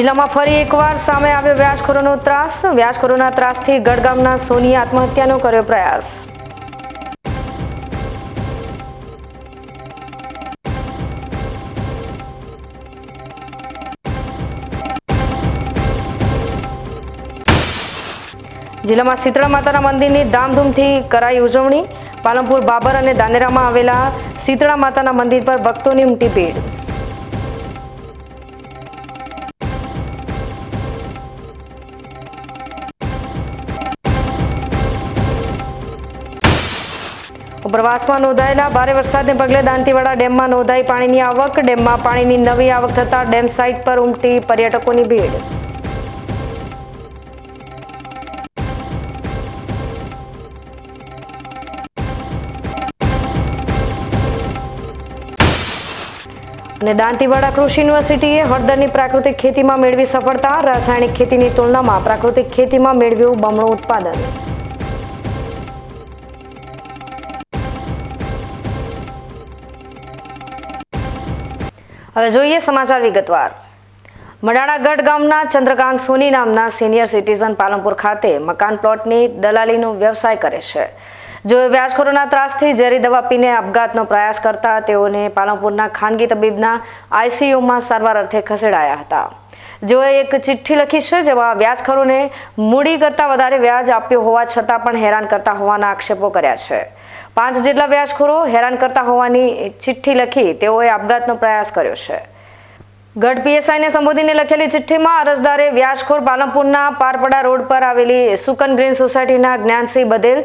જિલ્લામાં ફરી એકવાર સામે આવ્યો વ્યાજખોરોનો ત્રાસ. વ્યાજખોરોના ત્રાસથી ગડગામના સોનીએ આત્મહત્યાનો કર્યો પ્રયાસ. જિલ્લામાં શીતળા માતાના મંદિરની ધામધૂમથી કરાઈ ઉજવણી. પાલનપુર બાબર અને દાનેરામાં આવેલા શીતળા માતાના મંદિર પર ભક્તોની ઉમટી ભીડ ઉપરવાસમાં નોંધાયેલા ભારે વરસાદને પગલે દાંતીવાડા ડેમમાં નોંધાઈ પાણીની આવક. ડેમમાં પાણીની નવી આવક થતાં ડેમ સાઇટ પર ઉમટી પર્યટકોની ભીડ. અને દાંતીવાડા કૃષિ યુનિવર્સિટીએ હળદરની પ્રાકૃતિક ખેતીમાં મેળવી સફળતા. રાસાયણિક ખેતીની તુલનામાં પ્રાકૃતિક ખેતીમાં મેળવ્યું બમણું ઉત્પાદન. હવે જોઈએ સમાચાર વિગતવાર. મડાણાગઢ ગામના ચંદ્રકાંત સોની નામના સિનિયર સિટીઝન પાલનપુર ખાતે મકાન પ્લોટની દલાલીનો વ્યવસાય કરે છે. જો વ્યાજખોરોના ત્રાસથી ઝેરી દવા પીને આપઘાતનો પ્રયાસ કરતા તેઓને પાલનપુરના ખાનગી તબીબના આઈસીયુમાં સારવાર અર્થે ખસેડાયા હતા. જેઓએ એક ચિઠ્ઠી લખી છે જેમાં વ્યાજખોરોને મૂડી કરતાં વધારે વ્યાજ આપ્યો હોવા છતાં પણ હેરાન કરતા હોવાના આક્ષેપો કર્યા છે. પાંચ જેટલા વ્યાજખોરો હેરાન કરતા હોવાની ચિઠ્ઠી લખી તેઓએ આપઘાતનો પ્રયાસ કર્યો છે. ગઢ પીએસઆઈને સંબોધીને લખેલી ચિઠ્ઠીમાં અરજદારે વ્યાજખોર પાલનપુરના પારપડા રોડ પર આવેલી સુકન ગ્રીન સોસાયટીના જ્ઞાનસિંહ બધેલ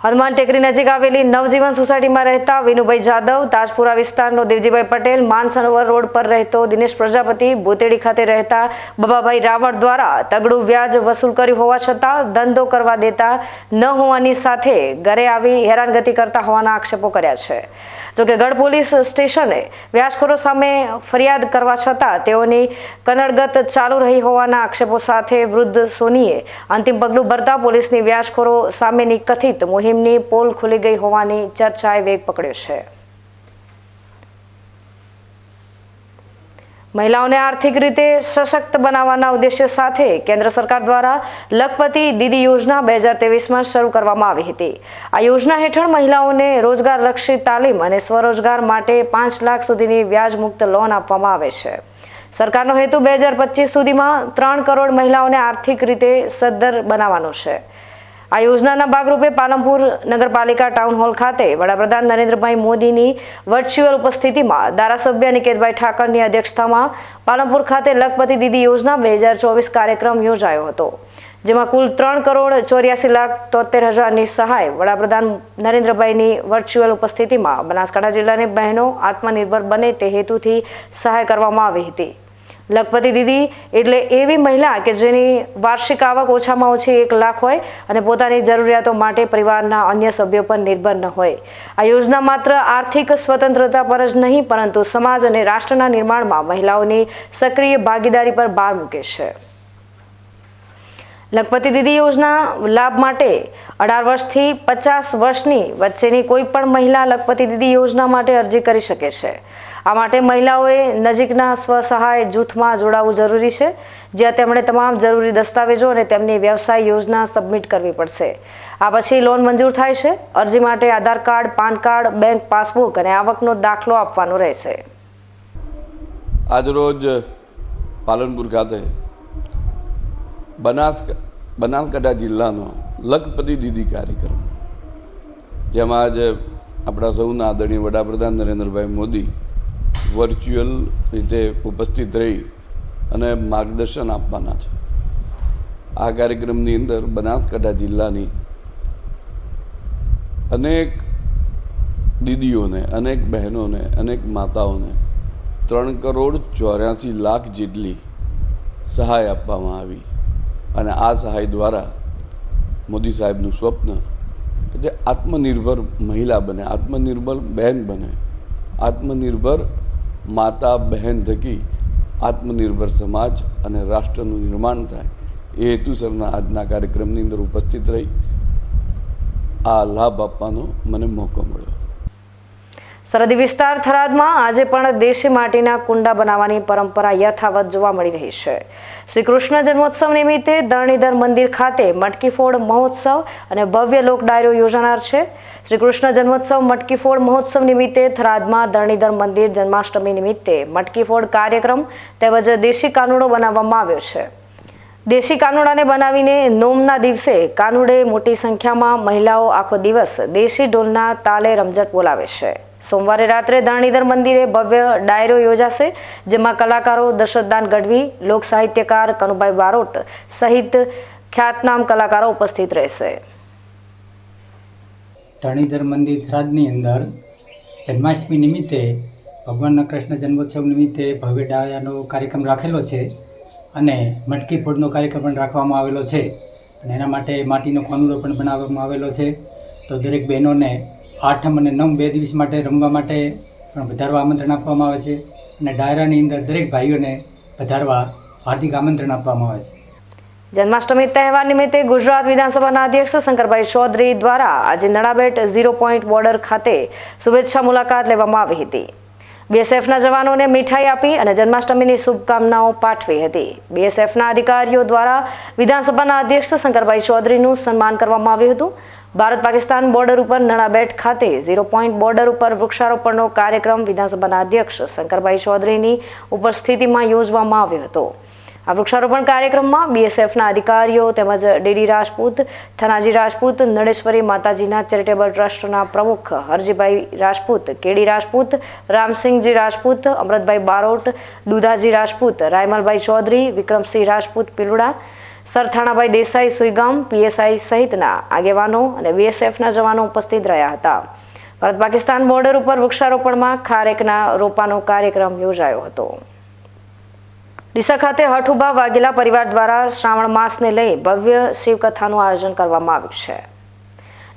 હનુમાન ટેકરી નજીક આવેલી નવજીવન સોસાયટીમાં રહેતા વિનુભાઈ જાદવ, તાજપુરા વિસ્તારનો દેવજીભાઈ પટેલ, માનસરોવર રોડ પર રહેતો દિનેશ પ્રજાપતિ, બોતેડી ખાતે રહેતા બબાભાઈ રાવળ દ્વારા તગડું વ્યાજ વસૂલ કર્યું હોવા છતાં ધંધો કરવા દેતા ન હોવાની સાથે ઘરે આવી હેરાનગતિ કરતા હોવાના આક્ષેપો કર્યા છે. જોકે ગઢ પોલીસ સ્ટેશને વ્યાજખોરો સામે ફરિયાદ કરવા છતાં તેઓની કનડગત ચાલુ રહી હોવાના આક્ષેપો સાથે વૃદ્ધ સોનીએ અંતિમ પગલું ભરતા પોલીસની વ્યાજખોરો સામેની કથિત મુહિમની પોલ ખુલી ગઈ હોવાની ચર્ચાએ વેગ પકડ્યો છે. મહિલાઓને આર્થિક રીતે સશક્ત બનાવવાના ઉદ્દેશ્ય સાથે કેન્દ્ર સરકાર દ્વારા લખપતિ દીદી યોજના બે હજાર તેવીસમાં શરૂ કરવામાં આવી હતી. આ યોજના હેઠળ મહિલાઓને રોજગારલક્ષી તાલીમ અને સ્વરોજગાર માટે પાંચ લાખ સુધીની વ્યાજમુક્ત લોન આપવામાં આવે છે. સરકારનો હેતુ બે હજાર પચીસ સુધીમાં ત્રણ કરોડ મહિલાઓને આર્થિક રીતે સદ્ધર બનાવવાનો છે. આ યોજનાના ભાગરૂપે પાલનપુર નગરપાલિકા ટાઉન હોલ ખાતે વડાપ્રધાન નરેન્દ્રભાઈ મોદીની વર્ચ્યુઅલ ઉપસ્થિતિમાં ધારાસભ્ય નિકેતભાઈ ઠાકરની અધ્યક્ષતામાં પાલનપુર ખાતે લખપતિ દીદી યોજના બે કાર્યક્રમ યોજાયો હતો, જેમાં કુલ ત્રણ કરોડ ચોર્યાસી લાખ તોતેર હજારની સહાય વડાપ્રધાન નરેન્દ્રભાઈની વર્ચ્યુઅલ ઉપસ્થિતિમાં બનાસકાંઠા જિલ્લાની બહેનો આત્મનિર્ભર બને તે હેતુથી સહાય કરવામાં આવી હતી. લખપતિ દીદી એટલે એવી મહિલા કે જેની વાર્ષિક આવક ઓછામાં ઓછી એક લાખ હોય અને પોતાની જરૂરિયાતો માટે પરિવારના અન્ય સભ્યો પર નિર્ભર ન હોય. આ યોજના માત્ર આર્થિક સ્વતંત્રતા પર જ નહીં, પરંતુ સમાજ અને રાષ્ટ્રના નિર્માણમાં મહિલાઓની સક્રિય ભાગીદારી પર ભાર મૂકે છે. લખપતિ દીદી યોજના લાભ માટે અઢાર વર્ષથી પચાસ વર્ષની વચ્ચેની કોઈ પણ મહિલા લખપતિ દીદી યોજના માટે અરજી કરી શકે છે. આ માટે મહિલાઓએ નજીકના સ્વસહાય જૂથમાં જોડાવવું જરૂરી છે, જ્યાં તેમણે તમામ જરૂરી દસ્તાવેજો અને તેમની વ્યવસાય યોજના સબમિટ કરવી પડશે. આ પછી લોન મંજૂર થાય છે. અરજી માટે Aadhaar card, PAN card, bank passbook અને આવકનો દાખલો આપવાનો રહેશે. આજરોજ પાલનપુર ખાતે બનાસ બનાસકાંઠા જિલ્લાનો લખપતિ દીદી કાર્યક્રમ. જેમાં આજે આપણા સૌના આદરણીય વડાપ્રધાન નરેન્દ્રભાઈ મોદી વર્ચ્યુઅલ રીતે ઉપસ્થિત રહી અને માર્ગદર્શન આપવાના છે. આ કાર્યક્રમની અંદર બનાસકાંઠા જિલ્લાની અનેક દીદીઓને, અનેક બહેનોને, અનેક માતાઓને ત્રણ કરોડ ચોર્યાસી લાખ જેટલી સહાય આપવામાં આવી. અને આ સહાય દ્વારા મોદી સાહેબનું સ્વપ્ન કે જે આત્મનિર્ભર મહિલા બને, આત્મનિર્ભર બહેન બને, આત્મનિર્ભર માતા બહેન થકી આત્મનિર્ભર સમાજ અને રાષ્ટ્રનું નિર્માણ થાય, એ હેતુસરના આજના કાર્યક્રમની અંદર ઉપસ્થિત રહી. આ લાભ આપવાનો મને મોકો મળ્યો. સરહદી વિસ્તાર થરાદમાં આજે પણ દેશી માટીના કુંડા બનાવવાની પરંપરા યથાવત જોવા મળી રહી છે. શ્રી કૃષ્ણ જન્મોત્સવ નિમિત્તે ધરણીધર મંદિર ખાતે મટકીફોડ મહોત્સવ અને ભવ્ય લોક ડાયરો યોજાનાર છે. શ્રી કૃષ્ણ જન્મોત્સવ મટકીફોડ મહોત્સવ નિમિત્તે થરાદમાં ધરણીધર મંદિર જન્માષ્ટમી નિમિત્તે મટકીફોડ કાર્યક્રમ તેમજ દેશી કાનુડો બનાવવામાં આવ્યો છે. દેશી કાનુડાને બનાવીને નોમના દિવસે કાનુડે મોટી સંખ્યામાં મહિલાઓ આખો દિવસ દેશી ઢોલના તાલે રમઝટ બોલાવે છે. સોમવારે રાત્રે ધરણીધર મંદિરે ભવ્ય ડાયરો યોજાશે, જેમાં કલાકારો દશરથદાન ગઢવી, લોક સાહિત્યકાર કનુભાઈ બારોટ સહિત ખ્યાતનામ કલાકારો ઉપસ્થિત રહેશે. ધરણીધર મંદિર થરાદની અંદર જન્માષ્ટમી નિમિત્તે, ભગવાનના કૃષ્ણ જન્મોત્સવ નિમિત્તે ભવ્ય ડાયાનો કાર્યક્રમ રાખેલો છે અને મટકી ફોડનો કાર્યક્રમ પણ રાખવામાં આવેલો છે. અને એના માટે માટીનો કોનુડો પણ બનાવવામાં આવેલો છે. તો દરેક બહેનોને આઠમ અને નવ બે દિવસ માટે રમવા માટે પણ વધારવા આમંત્રણ આપવામાં આવે છે અને ડાયરાની અંદર દરેક ભાઈઓને વધારવા હાર્દિક આમંત્રણ આપવામાં આવે છે. જન્માષ્ટમી તહેવાર નિમિત્તે ગુજરાત વિધાનસભાના અધ્યક્ષ શંકરભાઈ ચૌધરી દ્વારા આજે નડાબેટ ઝીરો પોઈન્ટ બોર્ડર ખાતે શુભેચ્છા મુલાકાત લેવામાં આવી હતી. બીએસએફના જવાનોને મીઠાઈ આપી અને જન્માષ્ટમીની શુભકામનાઓ પાઠવી હતી. બીએસએફના અધિકારીઓ દ્વારા વિધાનસભાના અધ્યક્ષ શંકરભાઈ ચૌધરીનું સન્માન કરવામાં આવ્યું હતું. ભારત પાકિસ્તાન બોર્ડર ઉપર નડાબેટ ખાતે ઝીરો પોઈન્ટ બોર્ડર ઉપર વૃક્ષારોપણનો કાર્યક્રમ વિધાનસભાના અધ્યક્ષ શંકરભાઈ ચૌધરીની ઉપસ્થિતિમાં યોજવામાં આવ્યો હતો. આ વૃક્ષારોપણ કાર્યક્રમમાં બીએસએફના અધિકારીઓ તેમજ ડીડી રાજપૂત, થનાજી રાજપૂત, નડેશ્વરી માતાજીના ચેરિટેબલ ટ્રસ્ટના પ્રમુખ Harjibhai Rajput, K D Rajput, Ramsinhji Rajput Amrutbhai Barot, Dudhaji Rajput, Raymalbhai Chaudhary, Vikramsinh Rajput Piluda Sarthanabhai Desai Suigam, PSI સહિતના આગેવાનો અને બીએસએફના જવાનો ઉપસ્થિત રહ્યા હતા. ભારત પાકિસ્તાન બોર્ડર ઉપર વૃક્ષારોપણમાં ખારેકના રોપાનો કાર્યક્રમ યોજાયો હતો. ડીસા ખાતે હઠુભા વાઘેલા પરિવાર દ્વારા શ્રાવણ માસને લઈ ભવ્ય શિવકથાનું આયોજન કરવામાં આવ્યું છે.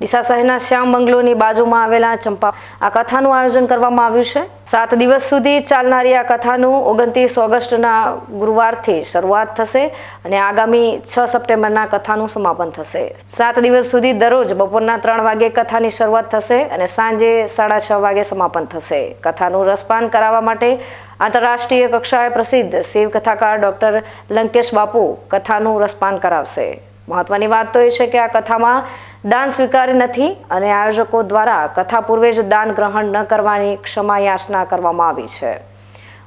ડીસા શહેરના શ્યામ બંગલોની બાજુમાં આવેલા ચંપા આ કથાનું આયોજન કરવામાં આવ્યું છે. સાત દિવસ સુધી ચાલનારી આ કથાનું ઓગણત્રીસ ઓગસ્ટના ગુરુવારથી શરૂઆત થશે અને આગામી છ સપ્ટેમ્બરના કથાનું સમાપન થશે. સાત દિવસ સુધી દરરોજ બપોરના ત્રણ વાગે કથાની શરૂઆત થશે અને સાંજે સાડા છ વાગે સમાપન થશે. કથાનું રસપાન કરાવવા માટે આંતરરાષ્ટ્રીય કક્ષાએ પ્રસિદ્ધ શિવ કથાકાર ડોક્ટર લંકેશ બાપુ કથાનું રસપાન કરાવશે. મહત્વની વાત તો એ છે કે આ કથામાં દાન સ્વીકાર્ય નથી અને આયોજકો દ્વારા કથા પૂર્વે જ દાન ગ્રહણ ન કરવાની ક્ષમા યાચના કરવામાં આવી છે.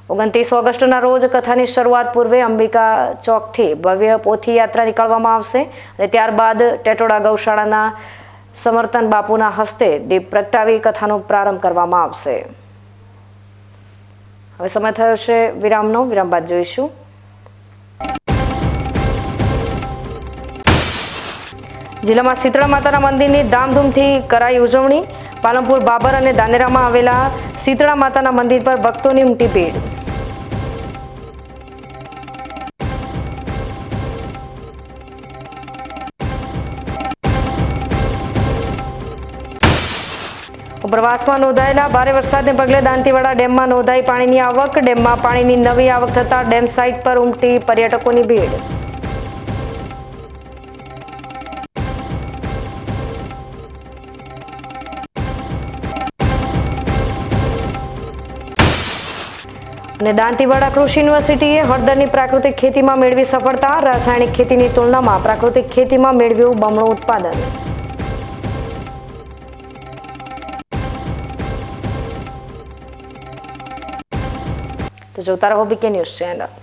ઓગણત્રીસ ઓગસ્ટના રોજ કથાની શરૂઆત પૂર્વે અંબિકા ચોકથી ભવ્ય પોથી યાત્રા નીકળવામાં આવશે અને ત્યારબાદ ટેટોડા ગૌશાળાના સમર્થન બાપુના હસ્તે દીપ પ્રગટાવી કથાનો પ્રારંભ કરવામાં આવશે. હવે સમય થયો છે વિરામનો. વિરામ બાદ જોઈશું. જિલ્લામાં શીતળા માતાના મંદિરની ધામધૂમથી કરાઈ ઉજવણી. પાલનપુર બાબર અને દાનેરામાં આવેલા શીતળા માતાના મંદિર પર ભક્તોની ઉમટી ભીડ ઉપરવાસમાં નોંધાયેલા ભારે વરસાદને પગલે દાંતીવાડા ડેમમાં નોંધાઈ પાણીની આવક. ડેમમાં પાણીની નવી આવક થતાં ડેમ સાઇટ પર ઉમટી પર્યટકોની ભીડ. અને દાંતીવાડા કૃષિ યુનિવર્સિટીએ હળદરની પ્રાકૃતિક ખેતીમાં મેળવી સફળતા, રાસાયણિક ખેતીની તુલનામાં પ્રાકૃતિક ખેતીમાં મેળવ્યું બમણું ઉત્પાદન. તો જોતા રહો B K news channel.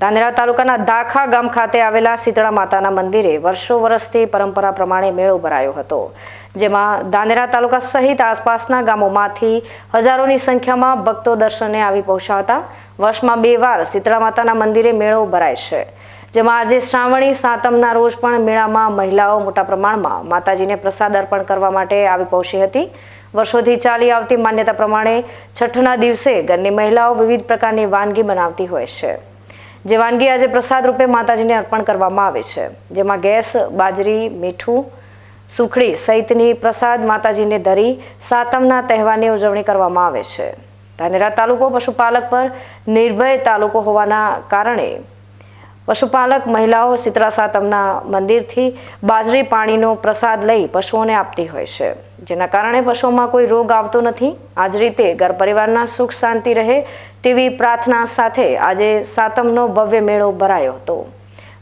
Dhanera તાલુકાના દાખા ગામ ખાતે આવેલા શીતળા માતાના મંદિરે વર્ષો વર્ષથી પરંપરા પ્રમાણે મેળો ભરાયો હતો, જેમાં ધાનેરા તાલુકા સહિત આસપાસના ગામોમાંથી હજારોની સંખ્યામાં ભક્તો દર્શને આવી પહોંચ્યા હતા વર્ષમાં બે વાર શીતળા માતાના મંદિરે મેળો ભરાય છે, જેમાં આજે શ્રાવણી સાતમના રોજ પણ મેળામાં મહિલાઓ મોટા પ્રમાણમાં માતાજીને પ્રસાદ અર્પણ કરવા માટે આવી પહોંચી હતી. વર્ષોથી ચાલી આવતી માન્યતા પ્રમાણે છઠ્ઠના દિવસે ઘરની મહિલાઓ વિવિધ પ્રકારની વાનગી બનાવતી હોય છે. જે વાનગી આજે પ્રસાદ રૂપે માતાજીને અર્પણ કરવામાં આવે છે. જેમાં ગેસ, બાજરી, મીઠું, સુખડી સહિતની પ્રસાદ માતાજીને ધરી સાતમના તહેવારની ઉજવણી કરવામાં આવે છે. ધાનેરા તાલુકો પશુપાલક પર નિર્ભય તાલુકો હોવાના કારણે પશુપાલક મહિલાઓ શીતળા સાતમના મંદિરથી બાજરી પાણીનો પ્રસાદ લઈ પશુઓને આપતી હોય છે. જેના કારણે પશુઓમાં કોઈ રોગ આવતો નથી. આ જ રીતે ઘર પરિવારના સુખ શાંતિ રહે તેવી પ્રાર્થના સાથે આજે સાતમનો ભવ્ય મેળો ભરાયો હતો.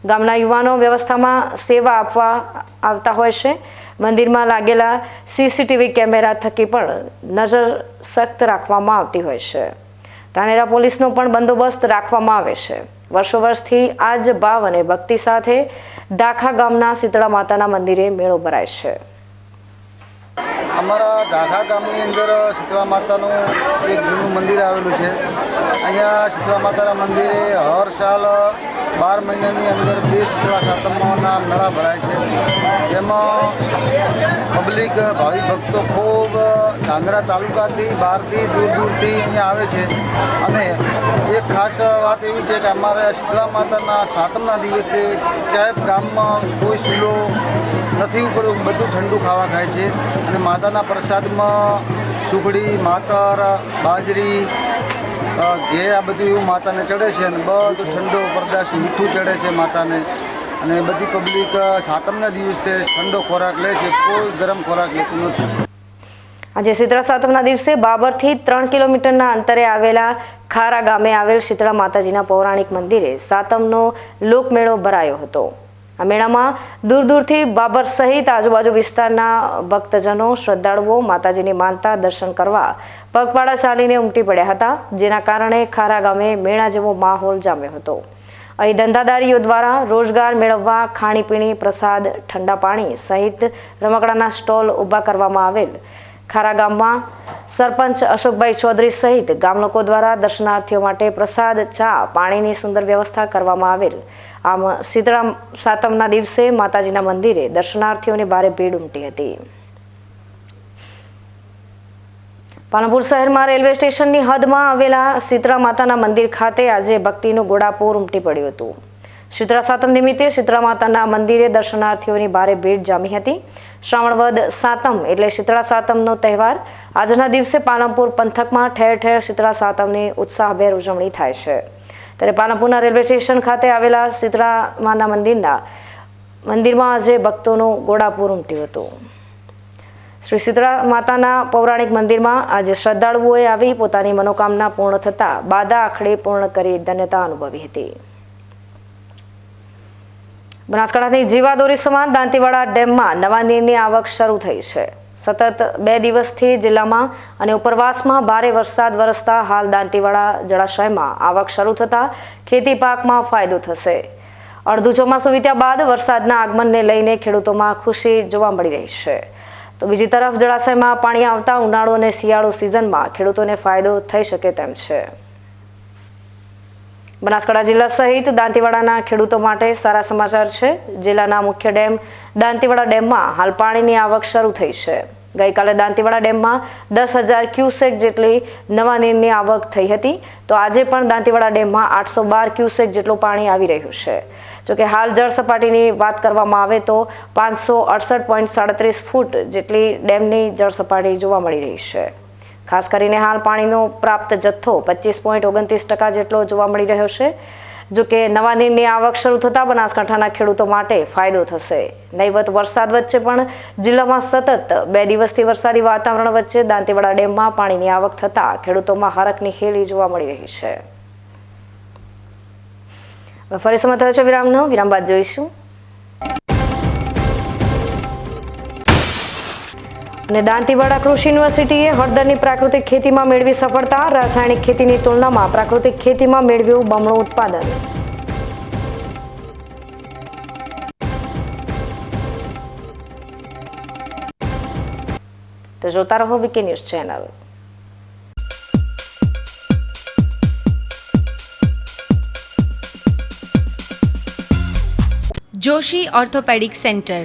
ગામના યુવાનો વ્યવસ્થામાં સેવા આપવા આવતા હોય છે. મંદિરમાં લાગેલા સીસીટીવી કેમેરા થકી પણ નજર સખ્ત રાખવામાં આવતી હોય છે. ધાનેરા પોલીસનો પણ બંદોબસ્ત રાખવામાં આવે છે. વર્ષો વર્ષથી આ જ ભાવ અને ભક્તિ સાથે દાખા ગામના શીતળા માતાના મંદિરે મેળો ભરાય છે. અમારા દાખા ગામની અંદર શીતળા માતાનું એક જૂનું મંદિર આવેલું છે. અહીંયા શીતળા માતાના મંદિરે હર સાલ બાર મહિનાની અંદર બે શીતળા સાતમના મેળા ભરાય છે. જેમાં પબ્લિક, ભાવિ ભક્તો ખૂબ ધાંગરા તાલુકાથી, બહારથી, દૂર દૂરથી અહીંયા આવે છે. અને એક ખાસ વાત એવી છે કે અમારે શીતળા માતાના સાતમના દિવસે ક્યાંય ગામમાં કોઈ શીલો નથી ઉપડ્યું બધું ઠંડુ ખાવા ખાય છે. અને માતાના પ્રસાદમાં સુખડી, માતર, બાજરી ઘે આ બધું માતાને ચડે છે અને બધું ઠંડો પરદાશ મીઠું ચડે છે માતાને. અને બધી પબ્લિક સાતમના દિવસે ઠંડો ખોરાક લે છે, કોઈ ગરમ ખોરાક લેતું નથી. આજે શીતળા સાતમના દિવસે બાબરથી ત્રણ કિલોમીટરના અંતરે આવેલા ખારા ગામે આવેલ શીતળા માતાજીના પૌરાણિક મંદિરે સાતમનો લોકમેળો ભરાયો હતો. આ મેળામાં દૂર દૂરથી બાબર સહિત આજુબાજુ વિસ્તારના ભક્તજનો, શ્રદ્ધાળુઓ માતાજીની માનતા દર્શન કરવા પગપાળા ચાલીને ઉમટી પડ્યા હતા, જેના કારણે ખારા ગામે મેળા જેવો માહોલ જામ્યો હતો. અહીં ધંધાદારીઓ દ્વારા રોજગાર મેળવવા ખાણીપીણી, પ્રસાદ, ઠંડા પાણી સહિત રમકડાના સ્ટોલ ઊભા કરવામાં આવેલ. ખારા ગામમાં સરપંચ અશોકભાઈ ચૌધરી સહિત ગામ લોકો દ્વારા દર્શનાર્થીઓ માટે પ્રસાદ, ચા, પાણીની સુંદર વ્યવસ્થા કરવામાં આવેલ. આમ શીતળા સાતમના દિવસે માતાજીના મંદિરે દર્શનાર્થીઓની ભારે ભીડ ઉમટી હતી. પાલનપુર શહેરમાં રેલવે સ્ટેશનની હદમાં આવેલા શીતળા માતાના મંદિર ખાતે આજે ભક્તિનું ગોળાપુર ઉમટી પડ્યું હતું. શીતળા સાતમ નિમિત્તે શીતળા માતાના મંદિરે દર્શનાર્થીઓની ભારે ભીડ જામી હતી. શ્રાવણ વદ સાતમ એટલે શીતળા સાતમનો તહેવાર. આજના દિવસે પાલનપુર પંથકમાં ઠેર ઠેર શીતળા સાતમની ઉત્સાહભેર ઉજવણી થાય છે. ત્યારે પાલનપુરના રેલવે સ્ટેશન ખાતે આવેલા શીતળા માના મંદિરના મંદિરમાં આજે ભક્તોનું ગોળાપુર ઉમટ્યું હતું. શ્રી સીતળા માતાના પૌરાણિક મંદિરમાં આજે શ્રદ્ધાળુઓએ આવી પોતાની મનોકામના પૂર્ણ થતાં બાદા આખડે પૂર્ણ કરી ધન્યતા અનુભવી હતી. બનાસકાંઠાની જીવાદોરી સમાન દાંતીવાડા ડેમમાં નવા નીરની આવક શરૂ થઈ છે. સતત બે દિવસથી જિલ્લામાં અને ઉપરવાસમાં ભારે વરસાદ વરસતા હાલ દાંતીવાડા જળાશયમાં આવક શરૂ થતાં ખેતી પાકમાં ફાયદો થશે. અડધું ચોમાસું વીત્યા બાદ વરસાદના આગમનને લઈને ખેડૂતોમાં ખુશી જોવા મળી રહી છે. તો બીજી તરફ જળાશયમાં પાણી આવતા ઉનાળો અને શિયાળો સિઝનમાં ખેડૂતોને ફાયદો થઈ શકે તેમ છે. બનાસકાંઠા જિલ્લા સહિત દાંતીવાડાના ખેડૂતો માટે સારા સમાચાર છે. જિલ્લાના મુખ્ય ડેમ દાંતીવાડા ડેમમાં હાલ પાણીની આવક શરૂ થઈ છે. ગઈકાલે દાંતીવાડા ડેમમાં દસ હજાર ક્યુસેક જેટલી નવા નીરની આવક થઈ હતી. તો આજે પણ દાંતીવાડા ડેમમાં આઠસો બાર ક્યુસેક જેટલું પાણી આવી રહ્યું છે. જોકે હાલ જળ સપાટીની વાત કરવામાં આવે તો પાંચસો અડસઠ પોઈન્ટ સાડત્રીસ ફૂટ જેટલી ડેમની જળ સપાટી જોવા મળી રહી છે. ખાસ કરીને હાલ પાણીનો પ્રાપ્ત જથ્થો પચીસ પોઈન્ટ ઓગણત્રીસ ટકા જેટલો જોવા મળી રહ્યો છે. જો કે નવા નીરની આવક શરૂ થતાં બનાસકાંઠાના ખેડૂતો માટે ફાયદો થશે. નહીવત વરસાદ વચ્ચે પણ જિલ્લામાં સતત બે દિવસથી વરસાદી વાતાવરણ વચ્ચે દાંતીવાડા ડેમમાં પાણીની આવક થતાં ખેડૂતોમાં હરકની ખેલી જોવા મળી રહી છે. ફરી સમય થયો છે વિરામનો. વિરામ બાદ જોઈશું. અને દાંતીવાડા કૃષિ યુનિવર્સિટીએ હળદરની પ્રાકૃતિક ખેતીમાં મેળવી સફળતા, રાસાયણિક ખેતીની તુલનામાં પ્રાકૃતિક ખેતીમાં મેળવ્યું બમણું ઉત્પાદન. તો જોતા રહો V K news channel. Joshi orthopaedic centre.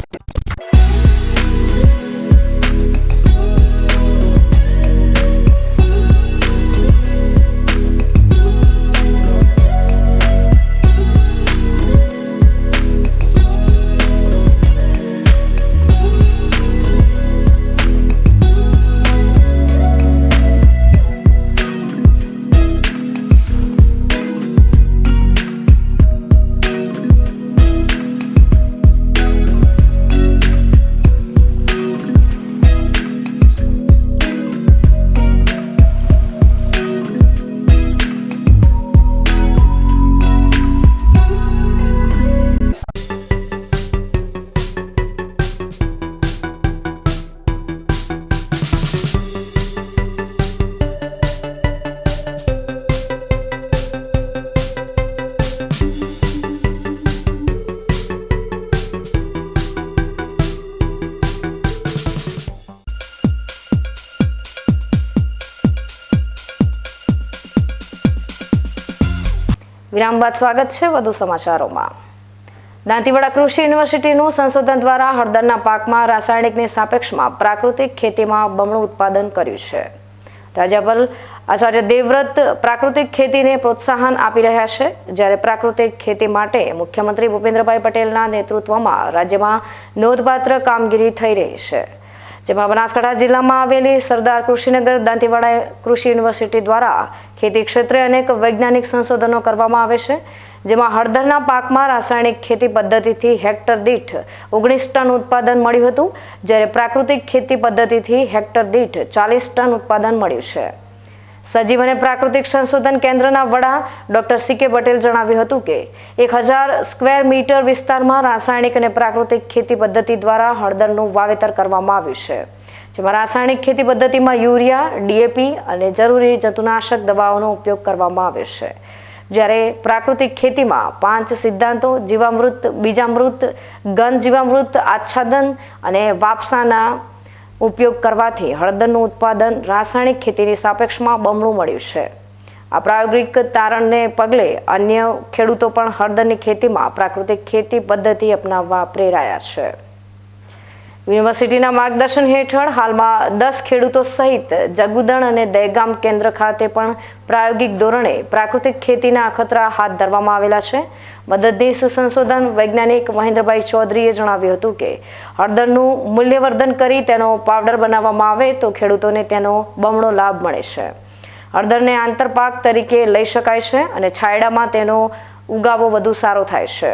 વિરામ બાદ સ્વાગત છે વધુ સમાચારોમાં. દાંતીવાડા કૃષિ યુનિવર્સિટીનું સંશોધન દ્વારા હળદરના પાકમાં રાસાયણિકની સાપેક્ષમાં પ્રાકૃતિક ખેતીમાં બમણું ઉત્પાદન કર્યું છે. રાજ્યપાલ આચાર્ય દેવવ્રત પ્રાકૃતિક ખેતીને પ્રોત્સાહન આપી રહ્યા છે. જ્યારે પ્રાકૃતિક ખેતી માટે મુખ્યમંત્રી ભૂપેન્દ્રભાઈ પટેલના નેતૃત્વમાં રાજ્યમાં નોંધપાત્ર કામગીરી થઈ રહી છે. જેમાં બનાસકાંઠા જિલ્લામાં આવેલી સરદાર કૃષિનગર, દાંતીવાડા કૃષિ યુનિવર્સિટી દ્વારા ખેતી ક્ષેત્રે અનેક વૈજ્ઞાનિક સંશોધનો કરવામાં આવે છે, જેમાં હળદરના પાકમાં રાસાયણિક ખેતી પદ્ધતિથી હેક્ટર દીઠ ઓગણીસ ટન ઉત્પાદન મળ્યું હતું, જ્યારે પ્રાકૃતિક ખેતી પદ્ધતિથી હેક્ટર દીઠ ચાલીસ ટન ઉત્પાદન મળ્યું છે. સજીવ અને પ્રાકૃતિક સંશોધન કેન્દ્રના વડા ડોક્ટર સી કે પટેલ જણાવ્યું હતું કે એક હજાર સ્ક્વેર મીટર વિસ્તારમાં રાસાયણિક અને પ્રાકૃતિક ખેતી પદ્ધતિ દ્વારા હળદરનું વાવેતર કરવામાં આવ્યું છે, જેમાં રાસાયણિક ખેતી પદ્ધતિમાં યુરિયા ડીએપી અને જરૂરી જંતુનાશક દવાઓનો ઉપયોગ કરવામાં આવ્યો છે. જ્યારે પ્રાકૃતિક ખેતીમાં પાંચ સિદ્ધાંતો, જીવામૃત, બીજામૃત ઘન જીવામૃત, આચ્છાદન અને વાપસાના ઉપયોગ કરવાથી હળદરનું ઉત્પાદન રાસાયણિક ખેતીની સાપેક્ષમાં બમણું મળ્યું છે. આ પ્રાયોગિક તારણને પગલે અન્ય ખેડૂતો પણ હળદરની ખેતીમાં પ્રાકૃતિક ખેતી પદ્ધતિ અપનાવવા પ્રેરાયા છે. યુનિવર્સિટીના માર્ગદર્શન હેઠળ હાલમાં દસ ખેડૂતો સહિત જગુદણ અને દહેગામ કેન્દ્ર ખાતે પણ પ્રાયોગિક ધોરણે પ્રાકૃતિક ખેતીના અખતરા હાથ ધરવામાં આવેલા છે. મદદનીશ સંશોધન વૈજ્ઞાનિક મહેન્દ્રભાઈ ચૌધરીએ જણાવ્યું હતું કે, હળદરનું મૂલ્યવર્ધન કરી તેનો પાવડર બનાવવામાં આવે તો ખેડૂતોને તેનો બમણો લાભ મળે છે. હળદરને આંતરપાક તરીકે લઈ શકાય છે અને છાયડામાં તેનો ઉગાવો વધુ સારો થાય છે.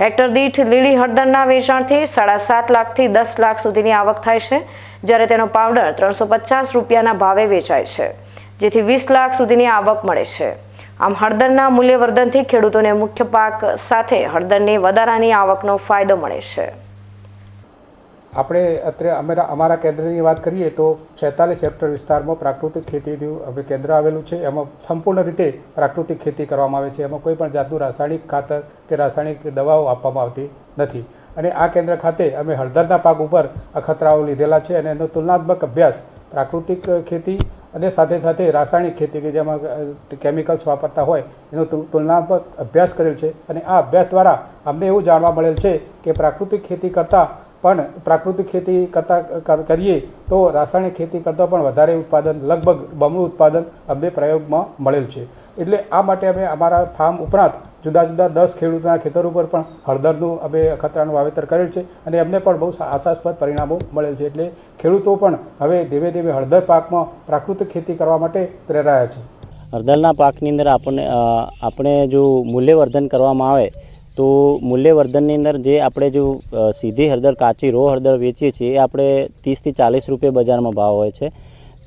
હેક્ટર દીઠ લીલી હળદરના વેચાણથી સાડા સાત લાખથી દસ લાખ સુધીની આવક થાય છે, જ્યારે તેનો પાવડર ત્રણસો પચાસ રૂપિયાના ભાવે વેચાય છે, જેથી વીસ લાખ સુધીની આવક મળે છે. આમ હળદરના મૂલ્યવર્ધનથી ખેડૂતોને મુખ્ય પાક સાથે હળદરની વધારાની આવકનો ફાયદો મળે છે. આપણે અત્યારે અમારા અમારા કેન્દ્રની વાત કરીએ તો છેતાલીસ હેક્ટર વિસ્તારમાં પ્રાકૃતિક ખેતીનું હવે કેન્દ્ર આવેલું છે. એમાં સંપૂર્ણ રીતે પ્રાકૃતિક ખેતી કરવામાં આવે છે. એમાં કોઈ પણ જાતનું રાસાયણિક ખાતર કે રાસાયણિક દવાઓ આપવામાં આવતી નથી. અને આ કેન્દ્ર ખાતે અમે હળદરના પાક ઉપર અખતરાઓ લીધેલા છે અને એનો તુલનાત્મક અભ્યાસ પ્રાકૃતિક ખેતી અને સાથે સાથે રાસાયણિક ખેતી કે જેમાં કેમિકલ્સ વાપરતા હોય એનો તુલનાત્મક અભ્યાસ કરેલ છે. અને આ અભ્યાસ દ્વારા અમને એવું જાણવા મળેલ છે કે પ્રાકૃતિક ખેતી કરતાં પણ પ્રાકૃતિક ખેતી કરતાં કરીએ તો રાસાયણિક ખેતી કરતાં પણ વધારે ઉત્પાદન, લગભગ બમણું ઉત્પાદન અમને પ્રયોગમાં મળેલ છે. એટલે આ માટે અમે અમારા ફાર્મ ઉપરાંત જુદા જુદા દસ ખેડૂતોના ખેતર ઉપર પણ હળદરનું અમે અખતરાનું વાવેતર કરેલ છે અને એમને પણ બહુ આશાસ્પદ પરિણામો મળેલ છે. એટલે ખેડૂતો પણ હવે ધીમે ધીમે હળદર પાકમાં પ્રાકૃતિક ખેતી કરવા માટે પ્રેરાયા છે. હળદરના પાકની અંદર આપણને આપણે જો મૂલ્યવર્ધન કરવામાં આવે તો મૂલ્યવર્ધનની અંદર જે આપણે જો સીધી હળદર, કાચી રો હળદર વેચીએ છીએ, એ આપણે ત્રીસથી ચાલીસ રૂપિયા બજારમાં ભાવ હોય છે.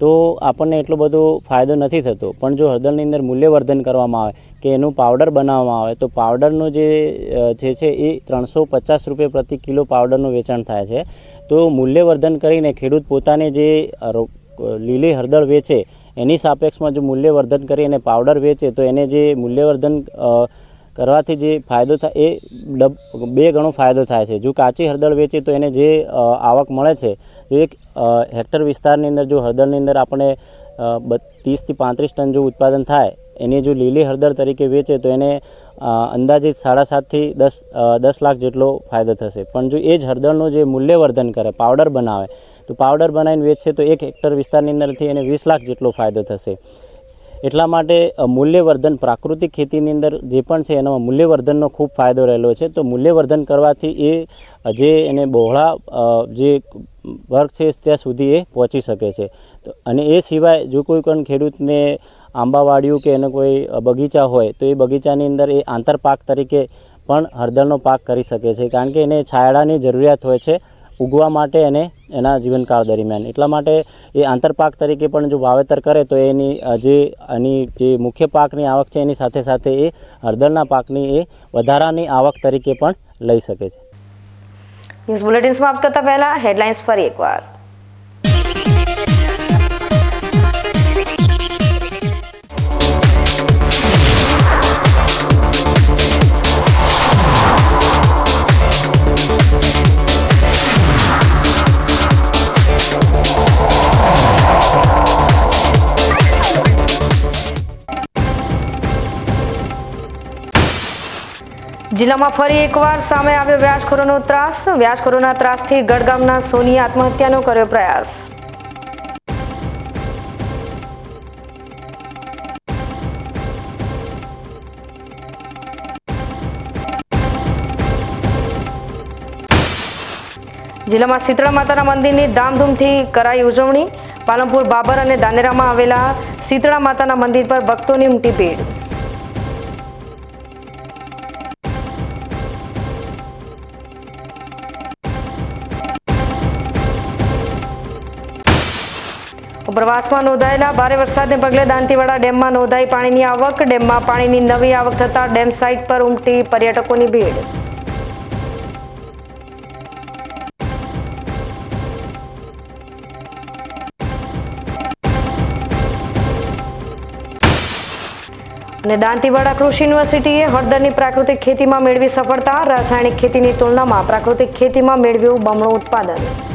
તો આપણને એટલો બધો ફાયદો નથી થતો. પણ જો હળદરની અંદર મૂલ્યવર્ધન કરવામાં આવે કે એનું પાવડર બનાવવામાં આવે, તો પાવડરનો જે જે છે એ ત્રણસો પચાસ રૂપિયા પ્રતિ કિલો પાવડરનું વેચાણ થાય છે. તો મૂલ્યવર્ધન કરીને ખેડૂત પોતાને જે લીલી હળદર વેચે, એની સાપેક્ષમાં જો મૂલ્યવર્ધન કરી અને પાવડર વેચે, તો એને જે મૂલ્યવર્ધન કરવાથી જે ફાયદો થાય એ ડબ, બે ગણો ફાયદો થાય છે. જો કાચી હળદર વેચે તો એને જે આવક મળે છે, જો એક હેક્ટર વિસ્તારની અંદર જો હળદરની અંદર આપણે ત્રીસથી પાંત્રીસ ટન જો ઉત્પાદન થાય, એની જો લીલી હળદર તરીકે વેચે તો એને અંદાજિત સાડા સાતથી દસ દસ લાખ જેટલો ફાયદો થશે. પણ જો એ જ હળદરનું જે મૂલ્યવર્ધન કરે, પાવડર બનાવે, તો પાવડર બનાવીને વેચશે તો એક હેક્ટર વિસ્તારની અંદરથી એને વીસ લાખ જેટલો ફાયદો થશે. એટલા માટે મૂલ્યવર્ધન પ્રાકૃતિક ખેતીની અંદર જે પણ છે એનામાં મૂલ્યવર્ધનનો ખૂબ ફાયદો રહેલો છે. તો મૂલ્યવર્ધન કરવાથી એ જે એને બહોળા જે વર્ગ છે ત્યાં સુધી એ પહોંચી શકે છે. તો અને એ સિવાય જો કોઈ પણ ખેડૂતને આંબાવાડિયું કે એનો કોઈ બગીચા હોય, તો એ બગીચાની અંદર એ આંતરપાક તરીકે પણ હળદરનો પાક કરી શકે છે. કારણ કે એને છાયડાની જરૂરિયાત હોય છે. ઉગવા માટે અને એના જીવનકાળ દરમિયાન. એટલા માટે એ આંતરપાક તરીકે પણ જો વાવેતર કરે તો એની જે એની જે મુખ્ય પાકની આવક છે એની સાથે સાથે એ હળદરના પાકની એ વધારાની આવક તરીકે પણ લઈ શકે છે. ન્યૂઝ બુલેટિન સમાપ્ત કરતા પહેલા હેડલાઇન્સ ફરી એકવાર. જિલ્લામાં ફરી એકવાર સામે આવ્યો વ્યાજખોરોનો ત્રાસ. વ્યાજખોરોના ત્રાસથી ગઢગામના સોની આત્મહત્યાનો કર્યો પ્રયાસ. જિલ્લામાં શીતળા માતાના મંદિરની ધામધૂમથી કરાઈ ઉજવણી. પાલનપુર બાબર અને દાનેરામાં આવેલા શીતળા માતાના મંદિર પર ભક્તોની ઉમટી ભીડ. ઉપરવાસમાં નોંધાયેલા ભારે વરસાદને પગલે દાંતીવાડા ડેમમાં નોંધાઈ પાણીની આવક. ડેમમાં પાણીની નવી આવક થતાં ડેમ સાઇટ પર ઉમટી પર્યટકોની ભીડ. અને દાંતીવાડા કૃષિ યુનિવર્સિટીએ હળદરની પ્રાકૃતિક ખેતીમાં મેળવી સફળતા. રાસાયણિક ખેતીની તુલનામાં પ્રાકૃતિક ખેતીમાં મેળવ્યું બમણું ઉત્પાદન.